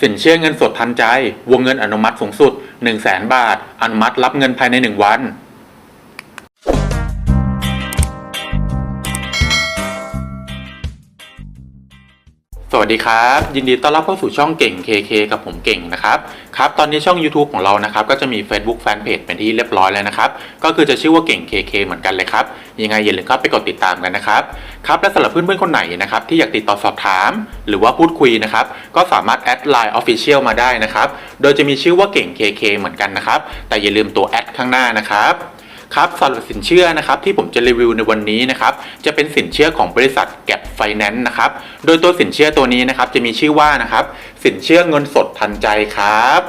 สินเชื่อเงินสดทันใจ วงเงินอนุมัติสูงสุด 1 0 0 0 0แสนบาท อนุมัติรับเงินภายใน 1 วัน สวัสดีครับ ยินดีต้อนรับเข้าสู่ช่องเก่ง KK กับผมเก่งนะครับครับตอนนี้ช่อง YouTube ของเรานะครับก็จะมี Facebook Fanpage เป็นที่เรียบร้อยแล้วนะครับก็คือจะชื่อว่าเก่ง KK เหมือนกันเลยครับยังไงอย่าลืมเข้าไปกดติดตามกันนะครับครับและสำหรับเพื่อนๆคนไหนนะครับที่อยากติดต่อสอบถาม หรือว่าพูดคุยนะครับก็สามารถแอดไลน์ Official มาได้นะครับโดยจะมีชื่อว่าเก่ง KK เหมือนกันนะครับแต่อย่าลืมตัวแอดข้างหน้านะครับ ครับสำหรับสินเชื่อนะครับที่ผมจะรีวิวในวันนี้นะครับจะเป็นสินเชื่อของบริษัทแก p ไฟแนนซ์นะครับโดยตัวสินเชื่อตัวนี้นะครับจะมีชื่อว่านะครับสินเชื่อเงินสดทันใจครับ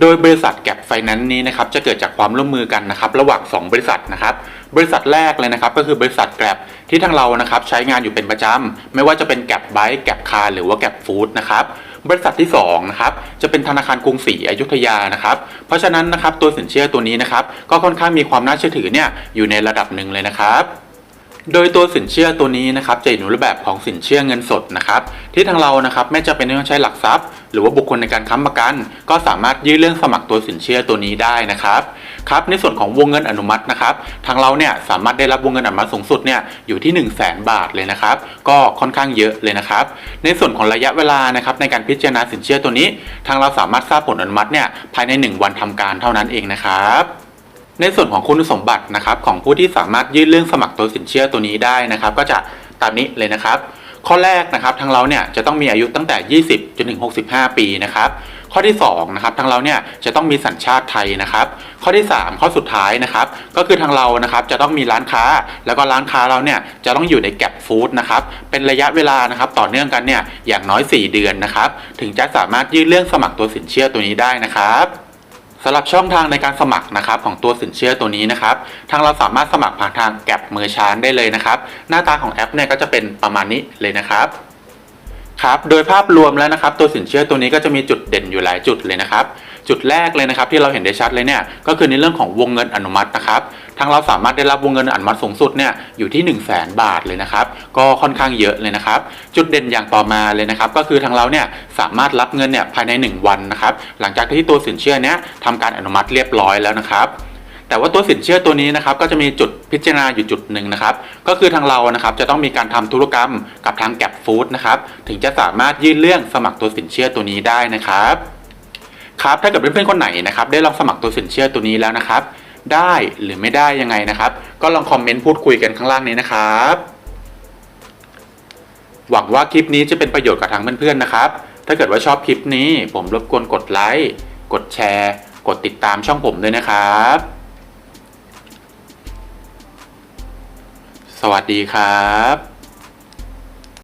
โดยบริษัทแก p ไฟแนนซ์นี้นะครับจะเกิดจากความร่วมมือกันนะครับระหว่าง 2 บริษัทนะครับบริษัทแรกเลยนะครับก็คือบริษัทแก p ที่ทางเรานะครับใช้งานอยู่เป็นประจำไม่ว่าจะเป็นแก p ไบค์แก p คาร์หรือว่าแก p ฟู้ดนะครับ บริษัทที่2นะครับจะเป็นธนาคารกรุงศรีอยุธยานะครับ เพราะฉะนั้นนะครับตัวสินเชื่อตัวนี้นะครับก็ค่อนข้างมีความน่าเชื่อถือเนี่ยอยู่ในระดับหนึ่งเลยนะครับโดยตัวสินเชื่อตัวนี้นะครับจะอยู่ในรูปแบบของสินเชื่อเงินสดนะครับที่ทางเรานะครับไม่จะเป็นต้องใช้หลักทรัพย์ หรือว่าบุคคลในการค้ำประกัน ก็สามารถยื่นเรื่องสมัครตัวสินเชื่อตัวนี้ได้นะครับ ครับในส่วนของวงเงินอนุมัตินะครับทางเราเนี่ยสามารถได้รับวงเงินอนุมัติสูงสุดเนี่ยอยู่ที่ 1 0 0 0 0แบาทเลยนะครับก็ค่อนข้างเยอะเลยนะครับในส่วนของระยะเวลานะครับในการพิจารณาสินเชื่อตัวนี้ ทางเราสามารถทราบผลอนุมัติเนี่ยภายใน 1 วันทำการเท่านั้นเองนะครับในส่วนของคุณสมบัตินะครับของผู้ที่สามารถยื่นเรื่องสมัครตัวสินเชื่อตัวนี้ได้นะครับก็จะตามนี้เลยนะครับข้อแรกนะครับทางเราเนี่ยจะต้องมีอายุตั้งแต่ 20จนถึง 65 ปีนะครับ ข้อที่2นะครับทางเราเนี่ยจะต้องมีสัญชาติไทยนะครับ ข้อที่ 3 ข้อสุดท้ายนะครับ ก็คือทางเรานะครับจะต้องมีร้านค้า แล้วก็ร้านค้าเราเนี่ยจะต้องอยู่ในแกลบฟู้ดนะครับเป็นระยะเวลานะครับต่อเนื่องกันเนี่ยอย่างน้อย 4 เดือนนะครับ ถึงจะสามารถยื่นเรื่องสมัครตัวสินเชื่อตัวนี้ได้นะครับสำหรับช่องทางในการสมัครนะครับของตัวสินเชื่อตัวนี้นะครับ ทางเราสามารถสมัครผ่านทางแกลบเมอชานได้เลยนะครับ หน้าตาของแอปเนี่ยก็จะเป็นประมาณนี้เลยนะครับ ครับโดยภาพรวมแล้วนะครับตัวสินเชื่อตัวนี้ก็จะมีจุดเด่นอยู่หลายจุดเลยนะครับจุดแรกเลยนะครับที่เราเห็นได้ชัดเลยเนี่ยก็คือในเรื่องของวงเงินอนุมัตินะครับทางเราสามารถได้รับวงเงินอนุมัติสูงสุดเนี่ยอยู่ที่ 1 0 0 0 0แบาทเลยนะครับก็ค่อนข้างเยอะเลยนะครับจุดเด่นอย่างต่อมาเลยนะครับก็คือทางเราเนี่ยสามารถรับเงินเนี่ยภายใน 1 วันนะครับหลังจากที่ตัวสินเชื่อเนี้ยทำการอนุมัติเรียบร้อยแล้วนะครับ แต่ว่าตัวสินเชื่อตัวนี้นะครับก็จะมีจุดพิจารณาอยู่จุดหนึ่งนะครับ ก็คือทางเรานะครับจะต้องมีการทำธุรกรรมกับทางแก p ฟู้ดนะครับถึงจะสามารถยื่นเรื่องสมัครตัวสินเชื่อตัวนี้ได้นะครับครับถ้าเกิดเพื่อนๆคนไหนนะครับได้ลองสมัครตัวสินเชื่อตัวนี้แล้วนะครับ ได้หรือไม่ได้ยังไงนะครับ ก็ลองคอมเมนต์พูดคุยกันข้างล่างนี้นะครับหวังว่าคลิปนี้จะเป็นประโยชน์กับทางเพื่อนๆนะครับ ถ้าเกิดว่าชอบคลิปนี้ผมรบกวนกดไลค์ กดแชร์ กดติดตามช่องผมด้วยนะครับ สวัสดีครับ